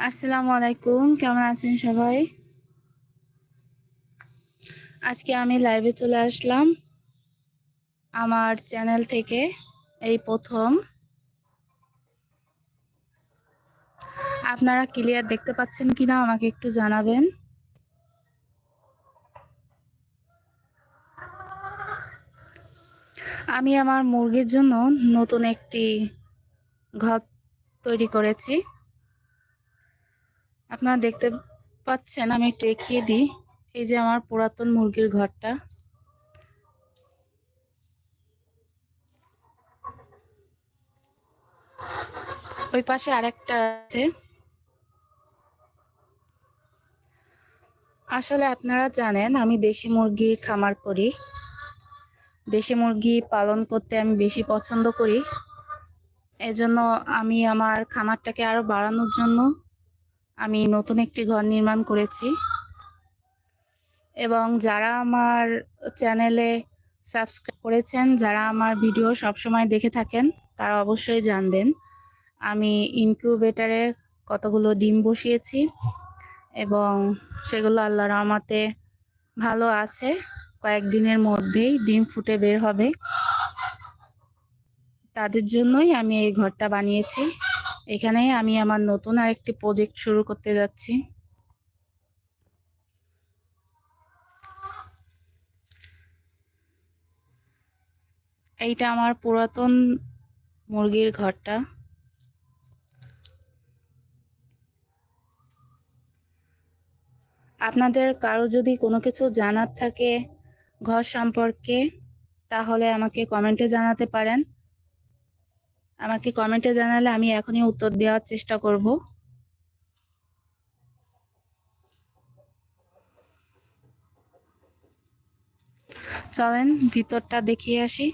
আসসালামু আলাইকুম, কেমন আছেন সবাই? আজকে আমি লাইভে চলে আসলাম আমার চ্যানেল থেকে, এই প্রথম। আপনারা ক্লিয়ার দেখতে পাচ্ছেন কিনা আমাকে একটু জানাবেন। আমি আমার মুরগির জন্য নতুন একটি ঘর তৈরি করেছি। আপনারা দেখতে পাচ্ছেন, আমি একটু দেখিয়ে দিই। এই যে আমার পুরাতন মুরগির ঘরটা। ওই পাশে আরেকটা আছে। আসলে আপনারা জানেন, আমি দেশি মুরগির খামার করি। দেশি মুরগি পালন করতে আমি বেশি পছন্দ করি। এজন্য আমি আমার খামারটাকে আরও বাড়ানোর জন্য আমি নতুন একটি ঘর নির্মাণ করেছি। এবং যারা আমার চ্যানেলে সাবস্ক্রাইব করেছেন, যারা আমার ভিডিও সবসময় দেখে থাকেন, তারা অবশ্যই জানবেন। আমি ইনকিউবেটারে কতগুলো ডিম বসিয়েছি এবং সেগুলো আল্লাহ রহমতে ভালো আছে। কয়েকদিনের মধ্যেই ডিম ফুটে বের হবে। তাদের জন্যই আমি এই ঘরটা বানিয়েছি। এখানে আমি আমার নতুন আরেকটি প্রজেক্ট শুরু করতে যাচ্ছি। এইটা আমার পুরাতন মুরগির ঘরটা। আপনাদের কারও যদি কোনো কিছু জানার থাকে ঘর সম্পর্কে, তাহলে আমাকে কমেন্টে জানাতে পারেন। আমাকে কমেন্টে জানালে আমি এখনই উত্তর দেওয়ার চেষ্টা করব। চলেন ভিতরটা দেখিয়ে আসি।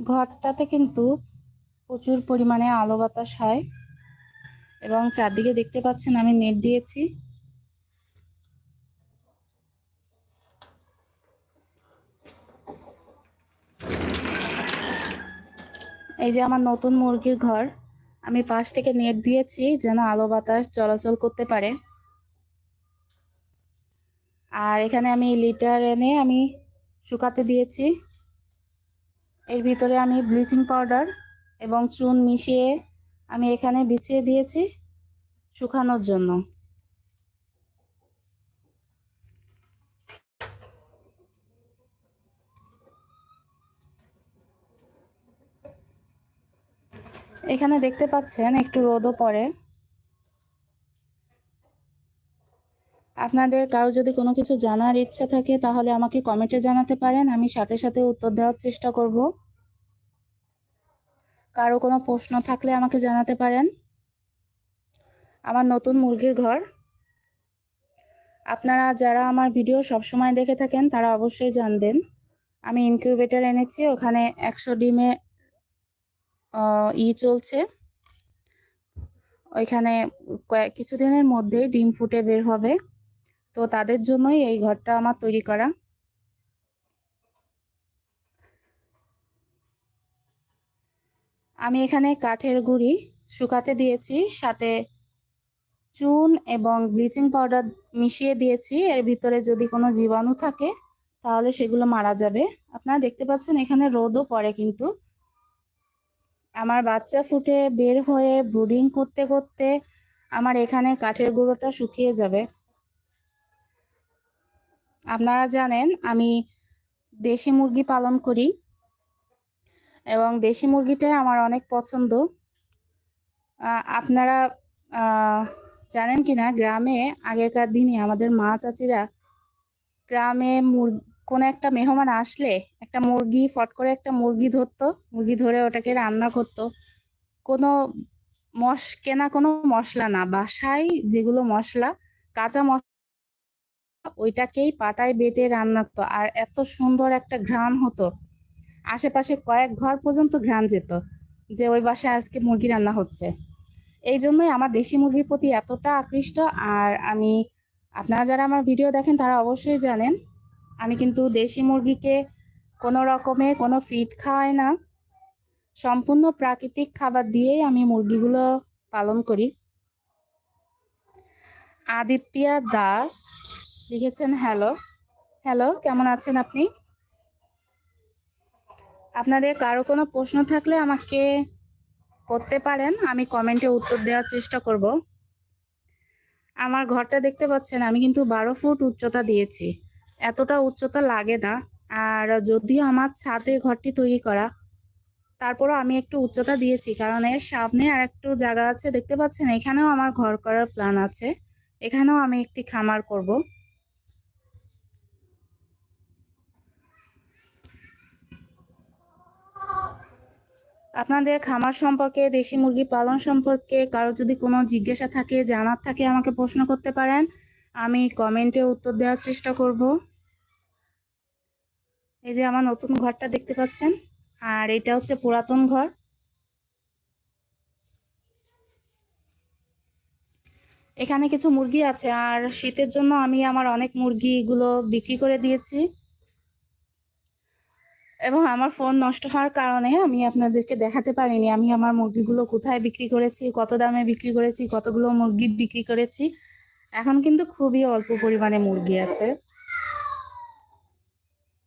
ঘরটাতে কিন্তু প্রচুর পরিমাণে আলো বাতাস হয় এবং চারদিকে দেখতে পাচ্ছেন আমি নেট দিয়েছি। এই যে আমার নতুন মুরগির ঘর, আমি পাশ থেকে নেট দিয়েছি যেন আলো বাতাস চলাচল করতে পারে। আর এখানে আমি লিটার এনে আমি শুকাতে দিয়েছি। এর ভিতরে আমি ব্লিচিং পাউডার এবং চুন মিশিয়ে আমি এখানে বিছিয়ে দিয়েছি শুকানোর জন্য। এখানে দেখতে পাচ্ছেন একটু রোদও পড়ে। আপনাদের কারও যদি কোনো কিছু জানার ইচ্ছা থাকে, তাহলে আমাকে কমেন্টে জানাতে পারেন। আমি সাথে সাথে উত্তর দেওয়ার চেষ্টা করব। কারও কোনো প্রশ্ন থাকলে আমাকে জানাতে পারেন। আমার নতুন মুরগির ঘর। আপনারা যারা আমার ভিডিও সবসময় দেখে থাকেন, তারা অবশ্যই জানবেন। আমি ইনকিউবেটার এনেছি, ওখানে একশো ডিমে ই চলছে। ওইখানে কিছুদিনের মধ্যেই ডিম ফুটে বের হবে। তো তাদের জন্যই এই ঘরটা আমার তৈরি করা। আমি এখানে কাঠের গুঁড়ি শুকাতে দিয়েছি, সাথে চুন এবং ব্লিচিং পাউডার মিশিয়ে দিয়েছি। এর ভিতরে যদি কোনো জীবাণু থাকে, তাহলে সেগুলো মারা যাবে। আপনারা দেখতে পাচ্ছেন এখানে রোদও পড়ে কিন্তু। আমার বাচ্চা ফুটে বের হয়ে ব্রুডিং করতে করতে আমার এখানে কাঠের গুঁড়োটা শুকিয়ে যাবে। আপনারা জানেন, আমি দেশি মুরগি পালন করি এবং দেশি মুরগিটাই আমার অনেক পছন্দ। আপনারা জানেন কি না গ্রামে আগেকার দিনে আমাদের মা চাচিরা গ্রামে মুর, কোনো একটা মেহমান আসলে একটা মুরগি, ফট করে একটা মুরগি ধরতো, মুরগি ধরে ওটাকে রান্না করতো। কোনো মশ, কেনা কোনো মশলা না, বাসায় যেগুলো মশলা, কাঁচা মশলা ওইটাকেই পাটায় বেটে রান্না করতো আর এত সুন্দর একটা ঘ্রাণ হতো। আশেপাশে কয়েক ঘর পর্যন্ত ঘ্রাণ যেত যে ওই বাসায় আজকে মুরগি রান্না হচ্ছে। এই জন্যই আমার দেশি মুরগির প্রতি এতটা আকৃষ্ট, আর আমি, আপনারা যারা আমার ভিডিও দেখেন তারা অবশ্যই জানেন, আমি কিন্তু দেশি মুরগিকে কোনো রকমে কোনো ফিড খাওয়াই না। সম্পূর্ণ প্রাকৃতিক খাবার দিয়েই আমি মুরগিগুলো পালন করি। আদিত্যা দাস লিখেছেন হ্যালো। হ্যালো, কেমন আছেন আপনি? আপনাদের কারও কোনো প্রশ্ন থাকলে আমাকে করতে পারেন, আমি কমেন্টে উত্তর দেওয়ার চেষ্টা করব। আমার ঘরটা দেখতে পাচ্ছেন, আমি কিন্তু বারো ফুট উচ্চতা দিয়েছি। এতটা উচ্চতা লাগে না, আর যদিও আমার ছাদে ঘরটি তৈরি করা, তারপরও আমি একটু উচ্চতা দিয়েছি, কারণ এর সামনে আর একটু জায়গা আছে, দেখতে পাচ্ছেন? এখানেও আমার ঘর করার প্ল্যান আছে। এখানেও আমি একটি খামার করব। আপনাদের খামার সম্পর্কে, দেশি মুরগি পালন সম্পর্কে কারও যদি কোনো জিজ্ঞাসা থাকে, জানার থাকে, আমাকে প্রশ্ন করতে পারেন। আমি কমেন্টে উত্তর দেওয়ার চেষ্টা করব। এই যে আমার নতুন ঘরটা দেখতে পাচ্ছেন, আর এটা হচ্ছে পুরাতন ঘর। এখানে কিছু মুরগি আছে, আর শীতের জন্য আমি আমার অনেক মুরগিগুলো বিক্রি করে দিয়েছি। এবং আমার ফোন নষ্ট হওয়ার কারণে আমি আপনাদেরকে দেখাতে পারিনি। আমি আমার মুরগিগুলো কোথায় বিক্রি করেছি, কত দামে বিক্রি করেছি, কতগুলো মুরগি বিক্রি করেছি। এখন কিন্তু খুবই অল্প পরিমাণে মুরগি আছে।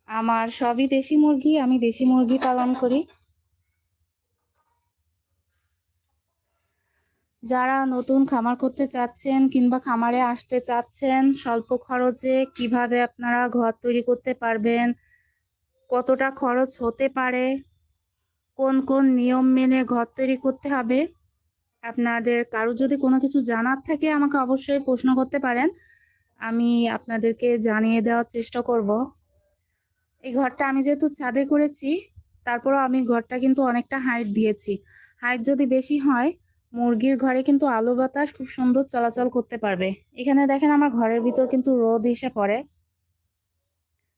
আমার সবই দেশি মুরগি, আমি দেশি মুরগি পালন করি। যারা নতুন খামার করতে চাচ্ছেন কিংবা খামারে আসতে চাচ্ছেন, স্বল্প খরচে কীভাবে আপনারা ঘর তৈরি করতে পারবেন কতটা খরচ হতে পারে? কোন কোন নিয়ম মেনে ঘর তৈরি করতে হবে? আপনাদের কারও যদি কোনো কিছু জানার থাকে, আমাকে অবশ্যই প্রশ্ন করতে পারেন। আমি আপনাদেরকে জানিয়ে দেওয়ার চেষ্টা করব। এই ঘরটা আমি যেহেতু ছাদে করেছি, তারপরও আমি ঘরটা কিন্তু অনেকটা হাইট দিয়েছি। হাইট যদি বেশি হয়, মুরগির ঘরে কিন্তু আলো বাতাস খুব সুন্দর চলাচল করতে পারবে। এখানে দেখেন আমার ঘরের ভিতর কিন্তু রোদ এসে পড়ে।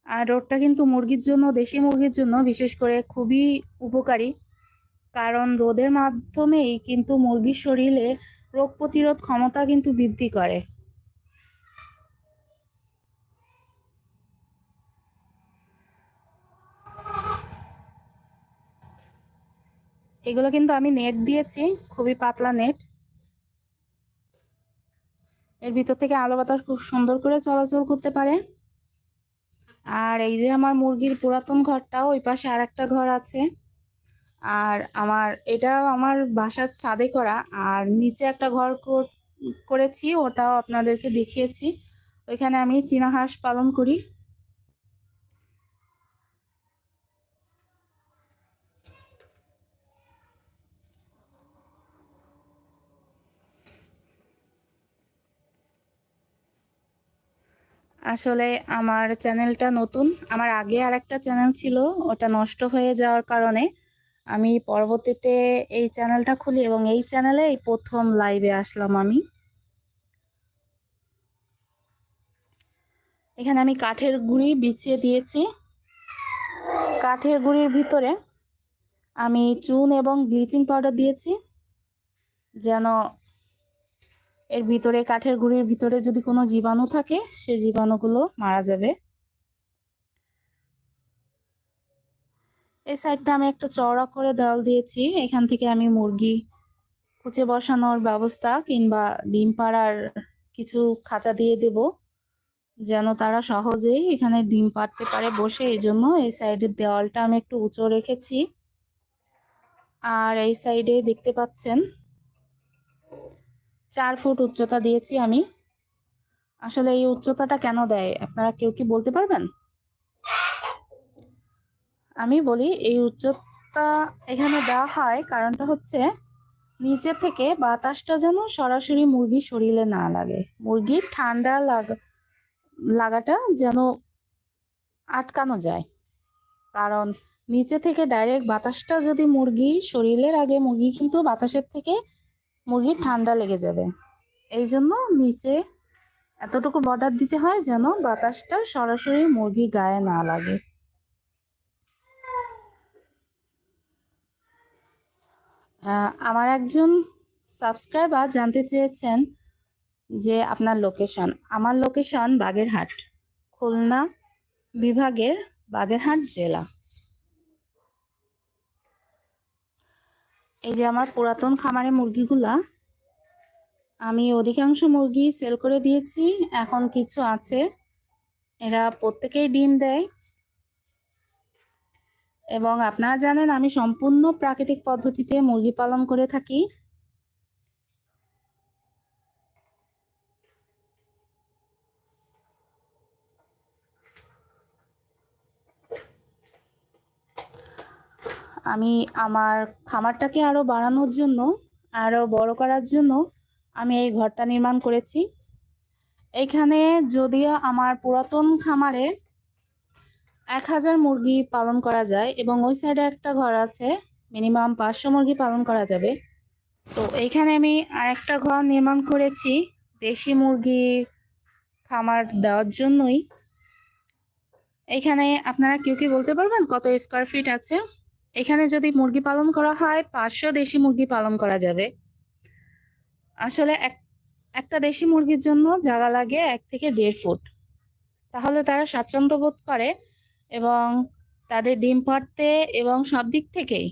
আর রোদটা কিন্তু মুরগির জন্য, দেশি মুরগির জন্য বিশেষ করে খুবই উপকারী। কারণ রোদের মাধ্যমেই কিন্তু মুরগির শরীরে রোগ প্রতিরোধ ক্ষমতা কিন্তু বৃদ্ধি করে। এগুলো কিন্তু আমি নেট দিয়েছি, খুবই পাতলা নেট। এর ভিতর থেকে আলো বাতাস খুব সুন্দর করে চলাচল করতে পারে। আর এই যে আমার মুরগির পুরাতন ঘরটাও ওই পাশে আর একটা ঘর আছে। আর আমার এটা আমার বাসার ছাদে করা। আর নিচে একটা ঘর করেছি, ওটাও আপনাদেরকে দেখিয়েছি। ওইখানে আমি চীনা হাঁস পালন করি। আসলে আমার চ্যানেলটা নতুন। আমার আগে আর একটা চ্যানেল ছিল, ওটা নষ্ট হয়ে যাওয়ার কারণে আমি পরবর্তীতে এই চ্যানেলটা খুলি এবং এই চ্যানেলে এই প্রথম লাইভে আসলাম আমি। এখানে আমি কাঠের গুঁড়ি বিছিয়ে দিয়েছি। কাঠের গুঁড়ির ভিতরে আমি চুন এবং ব্লিচিং পাউডার দিয়েছি, যেন এর ভিতরে, কাঠের গুঁড়ির ভিতরে যদি কোনো জীবাণু থাকে, সে জীবাণুগুলো মারা যাবে। এই সাইডটা আমি একটা চওড়া করে দেওয়াল দিয়েছি। এখান থেকে আমি মুরগি কুচে বসানোর ব্যবস্থা কিংবা ডিম পাড়ার কিছু খাঁচা দিয়ে দেব, যেন তারা সহজেই এখানে ডিম পাড়তে পারে বসে। এই জন্য এই সাইডের দেওয়ালটা আমি একটু উঁচু রেখেছি। আর এই সাইডে দেখতে পাচ্ছেন চার ফুট উচ্চতা দিয়েছি আমি। আসলে এই উচ্চতাটা কেন দেয়? আপনারা কেউ কি বলতে পারবেন? আমি বলি, এই উচ্চতা এখানে দেওয়া হয় কারণটা হচ্ছে নিচে থেকে বাতাসটা যেন সরাসরি মুরগির শরীরে না লাগে। মুরগির ঠান্ডা লাগা, লাগাটা যেন আটকানো যায়। কারণ নিচে থেকে ডাইরেক্ট বাতাসটা যদি মুরগির শরীরের আগে, মুরগি কিন্তু বাতাসের থেকে মুরগির ঠান্ডা লেগে যাবে। এই জন্য নিচে এতটুকু বর্ডার দিতে হয় যেন বাতাসটা সরাসরি মুরগির গায়ে না লাগে। আমার একজন সাবস্ক্রাইবার জানতে চেয়েছেন যে আপনার লোকেশন। আমার লোকেশন বাগেরহাট, খুলনা বিভাগের বাগেরহাট জেলা। এই যে আমার পুরাতন খামারে মুরগিগুলা, আমি অধিকাংশ মুরগি সেল করে দিয়েছি, এখন কিছু আছে। এরা প্রত্যেকেই ডিম দেয়। এবং আপনারা জানেন, আমি সম্পূর্ণ প্রাকৃতিক পদ্ধতিতে মুরগি পালন করে থাকি। আমি আমার খামারটাকে আরও বাড়ানোর জন্য আরও বড় করার জন্য আমি এই ঘরটা নির্মাণ করেছি। এখানে যদিও আমার পুরাতন খামারে এক হাজার মুরগি পালন করা যায় এবং ওই সাইডে একটা ঘর আছে, মিনিমাম পাঁচশো মুরগি পালন করা যাবে। তো এইখানে আমি আরেকটা ঘর নির্মাণ করেছি, দেশি মুরগি খামার দেওয়ার জন্যই। এখানে আপনারা কেউ কি বলতে পারবেন কত স্কোয়ার ফিট আছে? এখানে যদি মুরগি পালন করা হয়, পাঁচশো দেশি মুরগি পালন করা যাবে। আসলে এক, একটা দেশি মুরগির জন্য জায়গা লাগে এক থেকে দেড় ফুট। তাহলে তারা স্বাচ্ছন্দ্য বোধ করে এবং তাদের ডিম পাড়তে এবং সব দিক থেকেই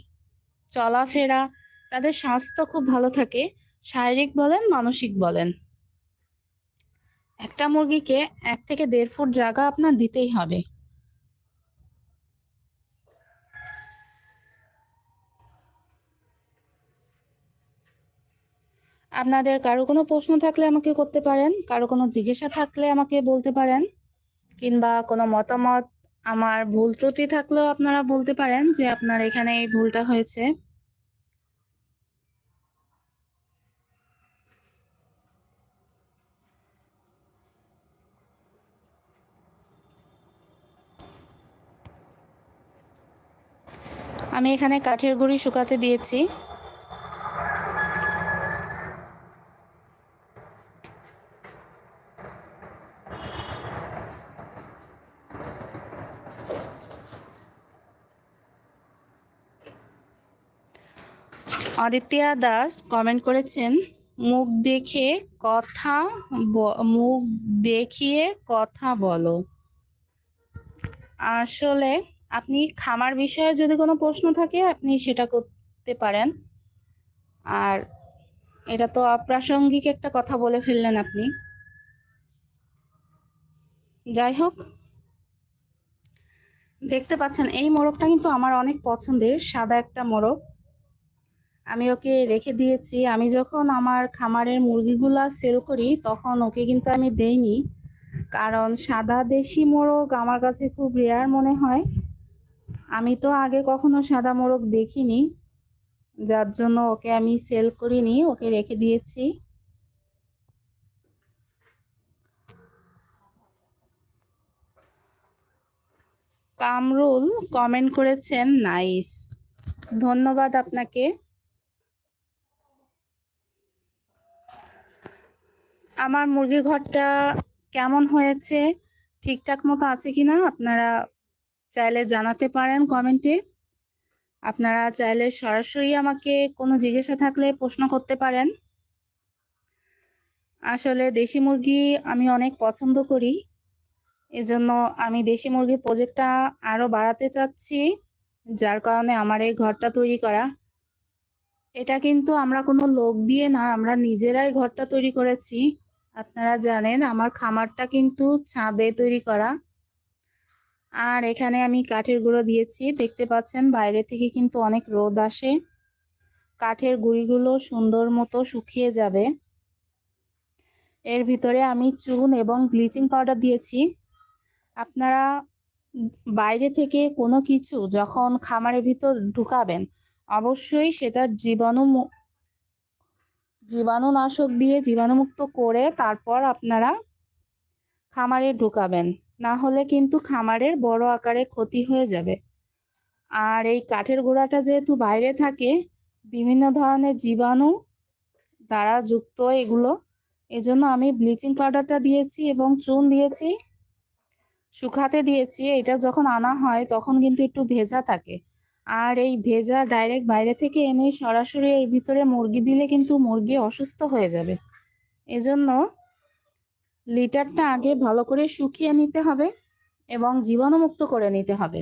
চলাফেরা, তাদের স্বাস্থ্য খুব ভালো থাকে, শারীরিক বলেন, মানসিক বলেন। একটা মুরগিকে এক থেকে দেড় ফুট জায়গা আপনার দিতেই হবে। আপনাদের কারও কোনো প্রশ্ন থাকলে আমাকে করতে পারেন, কারও কোনো জিজ্ঞাসা থাকলে আমাকে বলতে পারেন, কিংবা কোনো মতামত, আমার ভুল ত্রুটি থাকলেও আপনারা বলতে পারেন যে আপনার এখানে এই ভুলটা হয়েছে। আমি এখানে কাঠের গুঁড়ি শুকাতে দিয়েছি। অদিত্যা দাস কমেন্ট করেছেন, মুখ দেখে কথা মুখ দেখিয়ে কথা বলো। আসলে আপনি খামার বিষয়ে যদি কোনো প্রশ্ন থাকে, আপনি সেটা করতে পারেন। আর এটা তো অপ্রাসঙ্গিক একটা কথা বলে ফেললেন আপনি। যাই হোক, দেখতে পাচ্ছেন এই মোরগটা কিন্তু আমার অনেক পছন্দের, সাদা একটা মোরগ। আমি ওকে রেখে দিয়েছি। আমি যখন আমার খামারের মুরগিগুলা সেল করি, তখন ওকে কিন্তু আমি দেইনি। কারণ সাদা দেশি মোরগ আমার কাছে খুব রেয়ার মনে হয়। আমি তো আগে কখনো সাদা মোরগ দেখিনি। যার জন্য ওকে আমি সেল করিনি, ওকে রেখে দিয়েছি। কামরুল কমেন্ট করেছেন, নাইস। ধন্যবাদ আপনাকে। আমার মুরগির ঘরটা কেমন হয়েছে? ঠিকঠাক মতো আছে কিনা আপনারা চাইলে জানাতে পারেন কমেন্টে। আপনারা চাইলে সরাসরি আমাকে কোনো জিজ্ঞাসা থাকলে প্রশ্ন করতে পারেন। আসলে দেশি মুরগি আমি অনেক পছন্দ করি। এজন্য আমি দেশি মুরগির প্রজেক্টটা আরও বাড়াতে চাচ্ছি, যার কারণে আমার এই ঘরটা তৈরি করা। এটা কিন্তু আমরা কোনো লোক দিয়ে না, আমরা নিজেরাই ঘরটা তৈরি করেছি। আপনারা জানেন, আমার খামারটা কিন্তু ছাদে তৈরি করা। আর এখানে আমি কাঠের গুঁড়ো দিয়েছি। দেখতে পাচ্ছেন, বাইরে থেকে কিন্তু অনেক রোদ আসে। কাঠের গুঁড়িগুলো সুন্দর মতো শুকিয়ে যাবে। এর ভিতরে আমি চুন এবং ব্লিচিং পাউডার দিয়েছি। আপনারা বাইরে থেকে কোনো কিছু যখন খামারের ভিতর ঢুকাবেন, অবশ্যই সেটার জীবাণু জীবাণুনাশক দিয়ে জীবাণুমুক্ত করে তারপর আপনারা খামারে ঢুকাবেন। না হলে কিন্তু খামারের বড় আকারে ক্ষতি হয়ে যাবে। আর এই কাঠের গোড়াটা যেহেতু বাইরে থাকে, বিভিন্ন ধরনের জীবাণু দ্বারা যুক্ত এগুলো। এজন্য আমি ব্লিচিং পাউডারটা দিয়েছি এবং চুন দিয়েছি, শুকাতে দিয়েছি। এটা যখন আনা হয় তখন কিন্তু একটু ভেজা থাকে। আর এই ভেজা ডাইরেক্ট বাইরে থেকে এনে সরাসরি এর ভিতরে মুরগি দিলে কিন্তু মুরগি অসুস্থ হয়ে যাবে। এজন্য লিটারটা আগে ভালো করে শুকিয়ে নিতে হবে এবং জীবাণুমুক্ত করে নিতে হবে।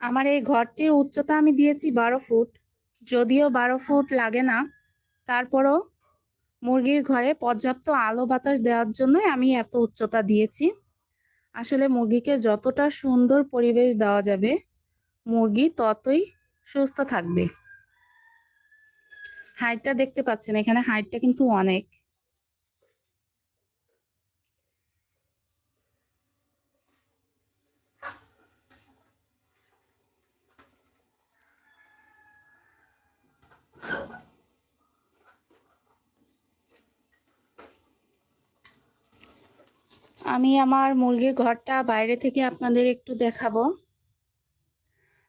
আমার এই ঘরটির উচ্চতা আমি দিয়েছি বারো ফুট। যদিও বারো ফুট লাগে না, তারপরও মুরগির ঘরে পর্যাপ্ত আলো বাতাস দেওয়ার জন্য আমি এত উচ্চতা দিয়েছি। আসলে মুরগিকে যতটা সুন্দর পরিবেশ দেওয়া যাবে, মুরগি ততই সুস্থ থাকবে। হাইটটা দেখতে পাচ্ছেন, এখানে হাইটটা কিন্তু অনেক। আমি আমার মুরগির ঘরটা বাইরে থেকে আপনাদের একটু দেখাবো।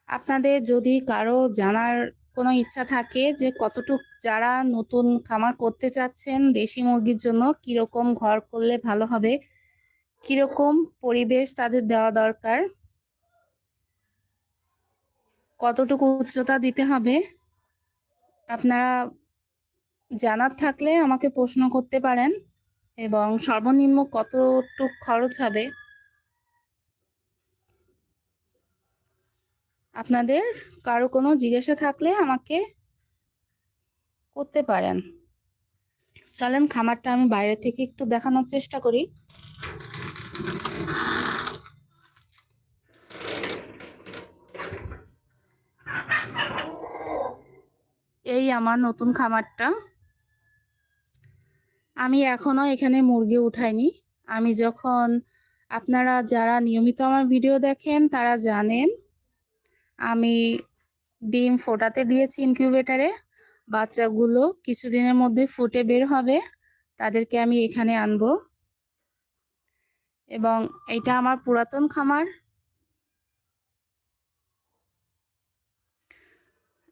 আপনাদের যদি কারও জানার কোনো ইচ্ছা থাকে যে কতটুক যারা নতুন খামার করতে চাচ্ছেন দেশি মুরগির জন্য, কীরকম ঘর করলে ভালো হবে, কীরকম পরিবেশ তাদের দেওয়া দরকার, কতটুকু উচ্চতা দিতে হবে, আপনারা জানার থাকলে আমাকে প্রশ্ন করতে পারেন। এবং সর্বনিম্ন কতটুক খরচ হবে? আপনাদের কারও কোনো জিজ্ঞাসা থাকলে আমাকে করতে পারেন। চলেন, খামারটা আমি বাইরে থেকে একটু দেখানোর চেষ্টা করি। এই আমার নতুন খামারটা। আমি এখনও এখানে মুরগি উঠাইনি। আমি যখন আপনারা যারা নিয়মিত আমার ভিডিও দেখেন, তারা জানেন, আমি ডিম ফোটাতে দিয়েছি ইনকিউবেটারে বাচ্চাগুলো কিছুদিনের মধ্যে ফুটে বের হবে, তাদেরকে আমি এখানে আনব। এবং এটা আমার পুরাতন খামার।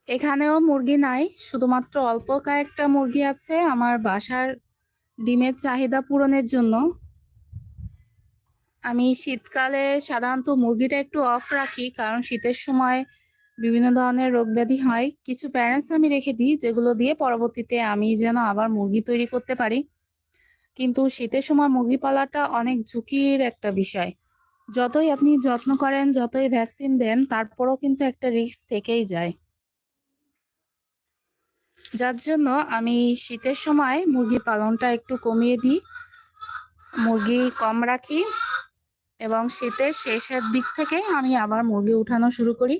এখানেও মুরগি নাই, শুধুমাত্র অল্প কয়েকটা মুরগি আছে। আমার বাসার ডিমের চাহিদা পূরণের জন্য আমি শীতকালে সাধারণত মুরগিটা একটু অফ রাখি, কারণ শীতের সময় বিভিন্ন ধরনের রোগ ব্যাধি হয়। কিছু প্যারেন্টস আমি রেখে দিই, যেগুলো দিয়ে পরবর্তীতে আমি যেন আবার মুরগি তৈরি করতে পারি। কিন্তু শীতের সময় মুরগি পালাটা অনেক ঝুঁকির একটা বিষয়। যতই আপনি যত্ন করেন, যতই ভ্যাকসিন দেন, তারপরও কিন্তু একটা রিস্ক থেকেই যায়। যার জন্য আমি শীতের সময় মুরগি পালনটা একটু কমিয়ে দিই। মুরগি কম রাখি এবং শীতের শেষের দিক থেকে আমি আবার মুরগি উঠানো শুরু করি।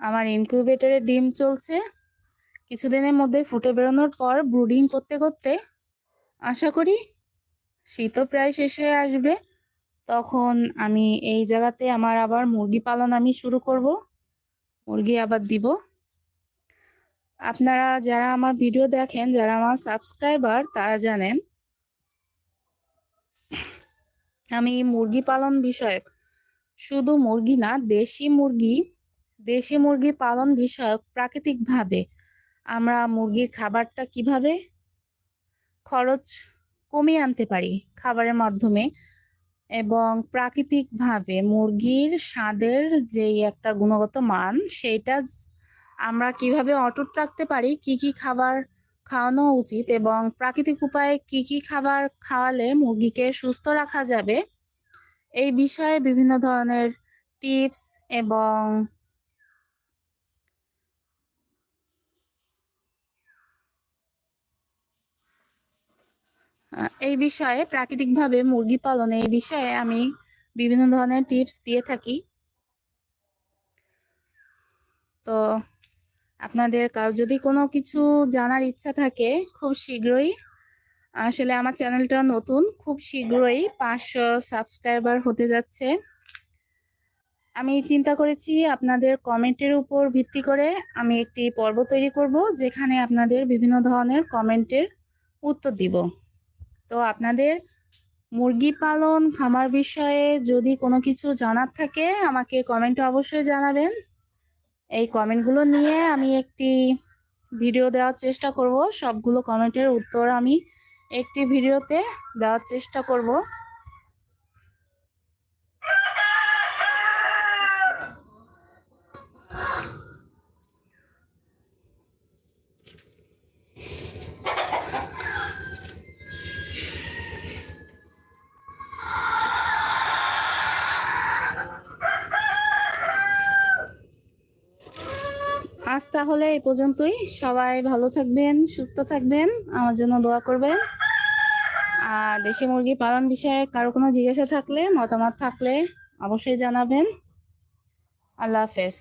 আমার ইনকিউবেটরে ডিম চলছে। কিছুদিনের মধ্যে ফুটে বেরোনোর পর ব্রুডিং করতে করতে আশা করি শীতও প্রায় শেষ হয়ে আসবে। তখন আমি এই জায়গাতে আমার আবার মুরগি পালন আমি শুরু করব। মুরগি আবার দিব। আপনারা যারা আমার ভিডিও দেখেন, যারা আমার সাবস্ক্রাইবার, তারা জানেন আমি মুরগি পালন বিষয়ক শুধু মুরগি না, দেশি মুরগি দেশি মুরগি পালন বিষয়ক প্রাকৃতিকভাবে আমরা মুরগির খাবারটা কীভাবে খরচ কমিয়ে আনতে পারি খাবারের মাধ্যমে এবং প্রাকৃতিকভাবে মুরগির স্বাদের যেই একটা গুণগত মান, সেইটা আমরা কীভাবে অটুট রাখতে পারি, কি কি খাবার খাওয়ানো উচিত এবং প্রাকৃতিক উপায়ে কি কি খাবার খাওয়ালে মুরগিকে সুস্থ রাখা যাবে, এই বিষয়ে বিভিন্ন ধরনের টিপস এবং এই বিষয়ে প্রাকৃতিকভাবে মুরগি পালন, এই বিষয়ে আমি বিভিন্ন ধরনের টিপস দিয়ে থাকি। তো আপনাদের কারও যদি কোনো কিছু জানার ইচ্ছা থাকে, খুব শীঘ্রই। আসলে আমার চ্যানেলটা নতুন, খুব শীঘ্রই পাঁচশো সাবস্ক্রাইবার হতে যাচ্ছে। আমি চিন্তা করেছি আপনাদের কমেন্টের উপর ভিত্তি করে আমি একটি পর্ব তৈরি করব, যেখানে আপনাদের বিভিন্ন ধরনের কমেন্টের উত্তর দিব। তো আপনাদের মুরগি পালন, খামার বিষয়ে যদি কোনো কিছু জানার থাকে, আমাকে কমেন্টে অবশ্যই জানাবেন। এই কমেন্টগুলো নিয়ে আমি একটি ভিডিও দেওয়ার চেষ্টা করব। সবগুলো কমেন্টের উত্তর আমি একটি ভিডিওতে দেওয়ার চেষ্টা করব। আজ তাহলে এই পর্যন্তই। সবাই ভালো থাকবেন, সুস্থ থাকবেন। আমার জন্য দোয়া করবেন। আর দেশি মুরগি পালন বিষয়ে কারও কোনো জিজ্ঞাসা থাকলে, মতামত থাকলে অবশ্যই জানাবেন। আল্লাহ হাফেজ।